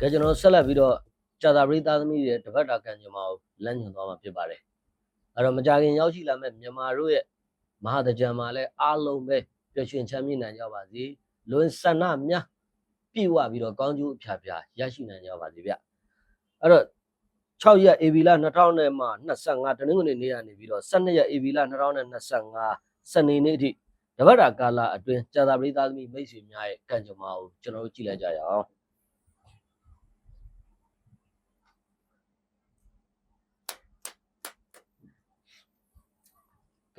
ကျွန်တော်ဆက်လက်ပြီးတော့ကြာသာပရိသသမီးရဲ့တပတ်တာကံကြမ္မာကိုလမ်းညွှန်သွားမှာဖြစ်ပါတယ်အဲ့တော့မကြခင်ရောက်ရှိလာမဲ့မြန်မာတို့ရဲ့မဟာတကြံမှာလည်းအားလုံးပဲပျော်ရွှင်ချမ်းမြေ့နိုင်ကြပါစေလွန်ဆန္ဒများပြည့်ဝပြီးတော့ကောင်းကျိုးအဖျားဖျားရရှိနိုင်ကြပါစေဗျအဲ့တော့6ရက် AB လ2000နဲ့မှ25တနင်္ဂနွေနေ့ကနေပြီးတော့12ရက် AB လ2025စနေနေ့အထိတပတ်တာကာလအတွင်းကြာသာပရိသသမီးမိတ်ဆွေများရဲ့ကံကြမ္မာကိုကျွန်တော်တို့ကြည့်လိုက်ကြရအောင်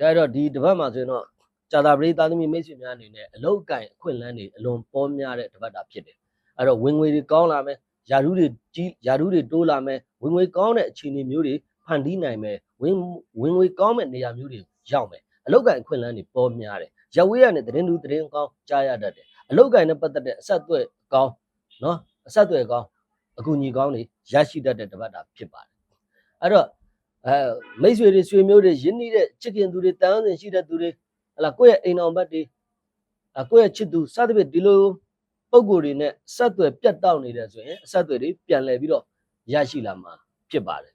ကဲတော့ဒီတပတ်မှာဆိုရင်တော့ကြာတာပရိသသမီးမိတ်ဆွေများအနေနဲ့အလောက်ကန်အခွင့်အလန်းတွေအလွန်ပေါများတဲ့တပတ်တာဖြစ်တယ်အဲ့တော့ဝင်ငွေတွေကောင်းလာမယ်ယာရုတွေကြီးယာရုတွေတိုးလာမယ်ဝင်ငွေကောင်းတဲ့အခြေအနေမျိုးတွေဖန်တီးနိုင်မယ်ဝင်ဝင်ငွေကောင်းတဲ့နေရာမျိုးတွေရောက်မယ်အလောက်ကန်အခွင့်အလန်းတွေပေါများတယ်ရဝေးရနဲ့သတင်းတူသတင်းကောင်းကြားရတတ်တယ်အလောက်ကန်နဲ့ပတ်သက်တဲ့အဆက်အသွယ်ကောင်းနော်အဆက်အသွယ်ကောင်းအကူအညီကောင်းတွေရရှိတတ်တဲ့တပတ်တာဖြစ်ပါတယ်အဲ့တော့ အဲမိတ်ဆွေတွေဆွေမျိုးတွေရင်းနှီးတဲ့ချစ်ခင်သူတွေတန်အောင်စဉ်ရှိတဲ့သူတွေဟလာကိုယ့်ရဲ့အိမ်အောင်ဘက်တွေအကိုယ့်ရဲ့ချစ်သူစသဖြင့်ဒီလိုပုံကိုယ်တွေနဲ့ဆက်သွယ်ပြတ်တောက်နေတယ်ဆိုရင်အဆက်သွယ်တွေပြန်လည်ပြီးတော့ရရှိလာမှာဖြစ်ပါတယ်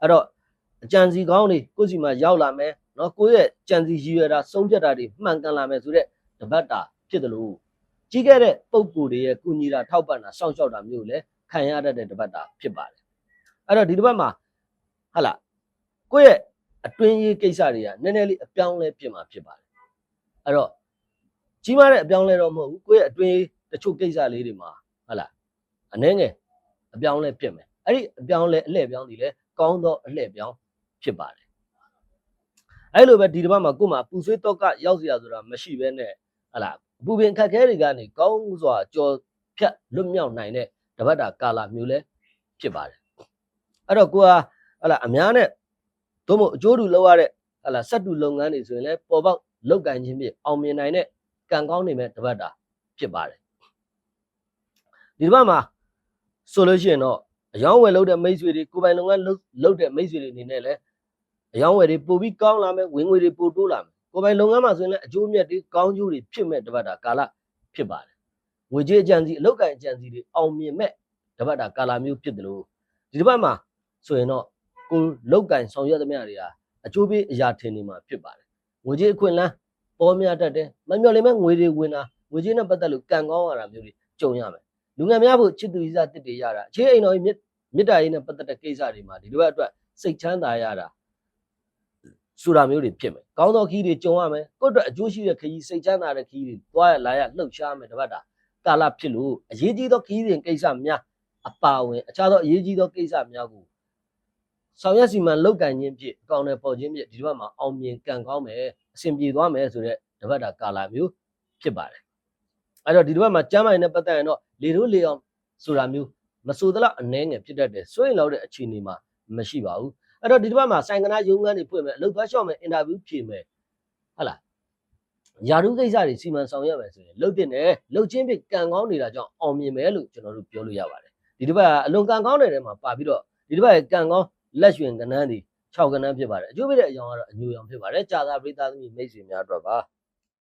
အဲ့တော့အကြံစီကောင်းတွေကိုယ့်စီမှာရောက်လာမယ်နော်ကိုယ့်ရဲ့ကြံစီရည်ရတာဆုံးဖြတ်တာတွေမှန်ကန်လာမယ်ဆိုတဲ့တပတ်တာဖြစ်တယ်လို့ကြီးခဲ့တဲ့ပုံကိုယ်တွေရဲ့ကုညီတာထောက်ပံ့တာစောင့်ရှောက်တာမျိုးလည်းခံရတတ်တဲ့တပတ်တာဖြစ်ပါတယ်အဲ့တော့ဒီတပတ်မှာဟလာ ကိုယ့်ရဲ့အတွင်းရေးကိစ္စတွေကနည်းနည်းလေးအပြောင်းလဲဖြစ်မှာဖြစ်ပါတယ်အဲ့တော့ကြီးမားတဲ့အပြောင်းလဲတော့မဟုတ်ဘူးကိုယ့်ရဲ့အတွင်းရေးတချို့ကိစ္စလေးတွေမှာဟုတ်လားအနည်းငယ်အပြောင်းလဲဖြစ်မယ်အဲ့ဒီအပြောင်းလဲအလှည့်ပြောင်းဒီလဲကောင်းသောအလှည့်ပြောင်းဖြစ်ပါတယ်အဲ့လိုပဲဒီတစ်ပတ်မှာကိုယ်မှာပူဆွေးတော့ကရောက်စီရဆိုတာမရှိဘဲနဲ့ဟုတ်လားအပူပင်ခက်ခဲတွေကနေကောင်းစွာကြော်ဖြတ်လွတ်မြောက်နိုင်တဲ့တပတ်တာကာလာမျိုးလဲဖြစ်ပါတယ်အဲ့တော့ကိုကဟုတ်လားအများနဲ့ သို့မဟုတ်အကျိုးတူလောက်ရတဲ့ဟလာစက်တူလုပ်ငန်းတွေဆိုရင်လည်းပေါ်ပေါက်လောက်ကင်ခြင်းဖြင့်အောင်မြင်နိုင်တဲ့ကံကောင်းနေမဲ့တပတ်တာဖြစ်ပါတယ်ဒီတစ်ပတ်မှာဆိုလို့ရှိရင်တော့အယောင်းဝယ်လုပ်တဲ့မိတ်ဆွေတွေကိုယ်ပိုင်လုပ်ငန်းလုပ်လုပ်တဲ့မိတ်ဆွေတွေအနေနဲ့လည်းအယောင်းဝယ်တွေပိုပြီးကောင်းလာမယ်ဝင်ငွေတွေပိုတိုးလာမယ်ကိုယ်ပိုင်လုပ်ငန်းမှာဆိုရင်လည်းအကျိုးမြတ်တွေကောင်းကျိုးတွေဖြစ်မဲ့တပတ်တာကာလဖြစ်ပါတယ်ငွေကြေးအကြံစီအလောက်ကင်အကြံစီတွေအောင်မြင်မဲ့တပတ်တာကာလမျိုးဖြစ်တယ်လို့ဒီတစ်ပတ်မှာဆိုရင်တော့ ကိုလောက်ကင်ဆောင်ရွက်သမျှတွေဟာအကျိုးပေးအရာထင်နေမှာဖြစ်ပါတယ်ငွေကြေးအခွင့်အလန်းပေါ်များတတ်တယ်မမျှော်လင့်မဲ့ငွေတွေဝင်တာငွေကြေးနဲ့ပတ်သက်လို့ကံကောင်းရတာမျိုးတွေကြုံရမယ်လူငယ်များဖို့ချစ်သူဤစားတစ်တွေရတာအခြေအိမ်တော်ကြီးမြစ်မြစ်တာရေးနဲ့ပတ်သက်တဲ့ကိစ္စတွေမှာဒီလိုအတွက်စိတ်ချမ်းသာရတာဆိုတာမျိုးတွေဖြစ်မယ်ကောင်းသောခီးတွေကြုံရမယ်ကိုယ့်အတွက်အကျိုးရှိတဲ့ခီးစိတ်ချမ်းသာတဲ့ခီးတွေသွားရလာရလှုပ်ရှားမယ်တပတ်တာကာလဖြစ်လို့အရေးကြီးသောခီးစဉ်ကိစ္စများအပါဝင်အခြားသောအရေးကြီးသောကိစ္စများကို ဆောင်ရွက်စီမံလုပ်ကင်ခြင်းဖြင့်အကောင့်နဲ့ပေါ်ခြင်းဖြင့်ဒီတစ်ပတ်မှာအောင်မြင်ကံကောင်းမယ်အဆင်ပြေသွားမယ်ဆိုတဲ့တပတ်တာကာလာမျိုးဖြစ်ပါတယ်အဲ့တော့ဒီတစ်ပတ်မှာကျမ်းမာရေးနဲ့ပတ်သက်ရင်တော့လေတို့လေအောင်ဆိုတာမျိုးမဆိုသလောက်အနှဲငယ်ဖြစ်တတ်တယ်စွရင်လောက်တဲ့အခြေအနေမှာမရှိပါဘူးအဲ့တော့ဒီတစ်ပတ်မှာဆိုင်ကနာရုံးခန်းတွေဖွင့်မယ်အလုပ်သွားလျှော့မယ်အင်တာဗျူးဖြေမယ်ဟုတ်လားယာရုကိစ္စတွေစီမံဆောင်ရွက်မယ်ဆိုရင်လုပ်တင်တယ်လုပ်ချင်းဖြင့်ကံကောင်းနေတာကြောင့်အောင်မြင်မယ်လို့ကျွန်တော်တို့ပြောလို့ရပါတယ်ဒီတစ်ပတ်ကအလွန်ကံကောင်းတဲ့နေရာမှာပါပြီးတော့ဒီတစ်ပတ်ရဲ့ကံကောင်း လက်ရွှင်ကနန်းဒီ6ကနန်းဖြစ်ပါတယ်အကျိုးပေးတဲ့အကြောင်းကတော့အညူရောင်ဖြစ်ပါတယ်ကြာသာပရိသတ်သမီးမိတ်ဆွေများအတွက်ပါ